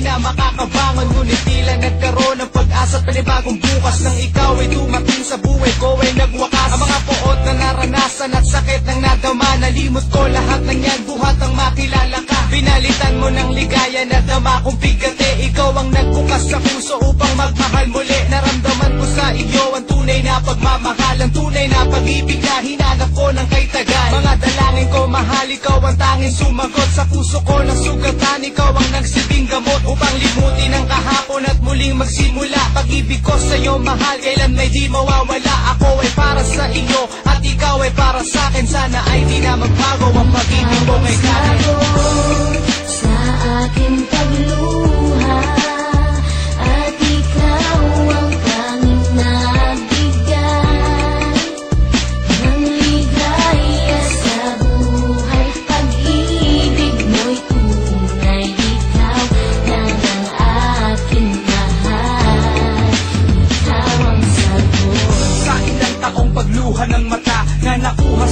na makakabangon Ngunit tila nagkaroon ng pag-asa. Panibagong bukas Nang ikaw ay dumating sa buhay ko ay nagwakas. Ang mga poot na naranasan at sakit ng nadama Nalimot ko lahat ng yan. Buhat ang makilala ka. Pinalitan mo ng ligaya na dama. Kong bigate Ikaw ang nagbukas sa puso upang magmahal muli. Naramdaman ko sa iyo ang tunay na pagmamahal. Ang tunay na pag-ibig na hinanap ko ng kay Mga dalangin ko mahal ikaw ang tanging sumagot Sa puso ko sugatan ikaw ang nagsilbing gamot Upang limutin ang kahapon at muling magsimula. Pag-ibig ko sa iyo mahal kailan may di mawawala. Ako ay para sa iyo at ikaw ay para sa akin. Sana ay di na magbago ang pag-ibig ko kay Karen Sa aking pagluha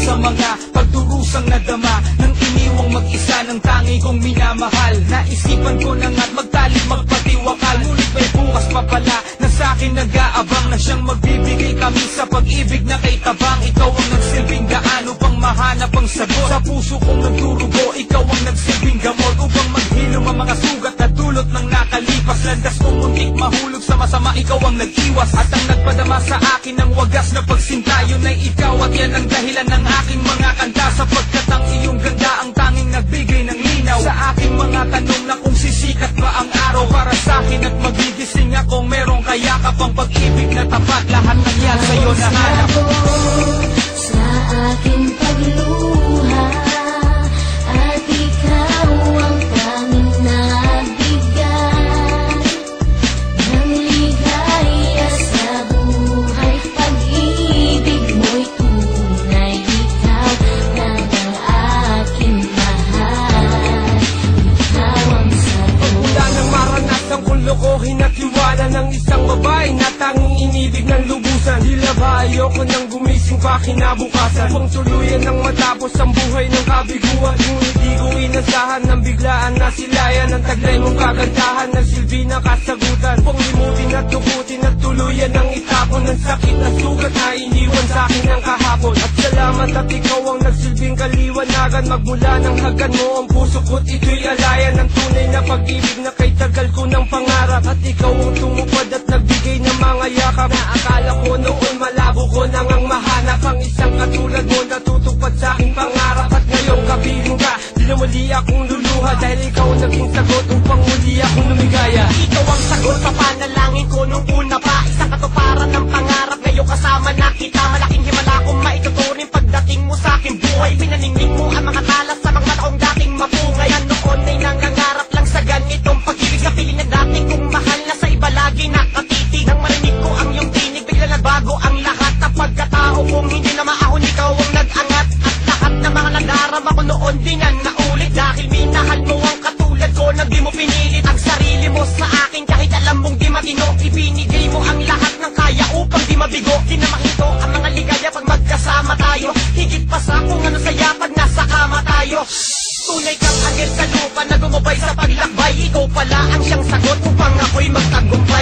sa mga pagdurusang nadama. Nang iniwang mag-isa ng tangi kong minamahal. Naisipan ko na nga't magtalik magpatiwakal. Ngunit may bukas pa pala na sa akin nag-aabang Na siyang magbibigay kami sa pag-ibig na kay tabang. Ikaw ang nagsilbing daan upang mahanap ang sagot. Sa puso kong nagdurugo, ikaw ang nagsilbing gamot Upang maghilom ang mga sugat na dulot ng nakalipas. Landas kong muntik mahulog sa masama, ikaw ang nag-iwas. At ang nagpadama sa akin ng wagas na pagsinta Yun ay ikaw at yan ang dahilan yan kinabukasan. Pang tuluyan ng matapos ang buhay ng kabiguan. Ngunit di ko inasahan ng biglaan na silayan Ang taglay mong kagandahan ng silbi na kasagutan. Pang limutin at tukutin at tuluyan ng itapon Ng sakit na sugat na iniwan sa akin ng kahapon. At salamat at ikaw ang nagsilbing kaliwanagan. Magmula ng hagan mo ang puso ko't ito'y alayan Ng tunay na pag-ibig na kay tagal ko ng pangarap. At ikaw ang tumupad at nagbigay ng mga yakap. Na akala ko noon malabo ko nang ang mahanap Ang isang katulad mo na tutupad sa aking pangarap. At ngayong kabigo ka, di na muli akong luluha Dahil ikaw naging sagot upang muli akong lumigaya. Ikaw ang sagot sa panalangin ko nung una pa. Isang katuparan ng pangarap. Ngayon kasama na kita magkasama tayo. Higit pa sa kung ano saya pag nasa kama tayo. Tunay kang agad sa lupa na gumabay sa paglakbay. Ikaw pala ang siyang sagot upang ako'y magtagumpay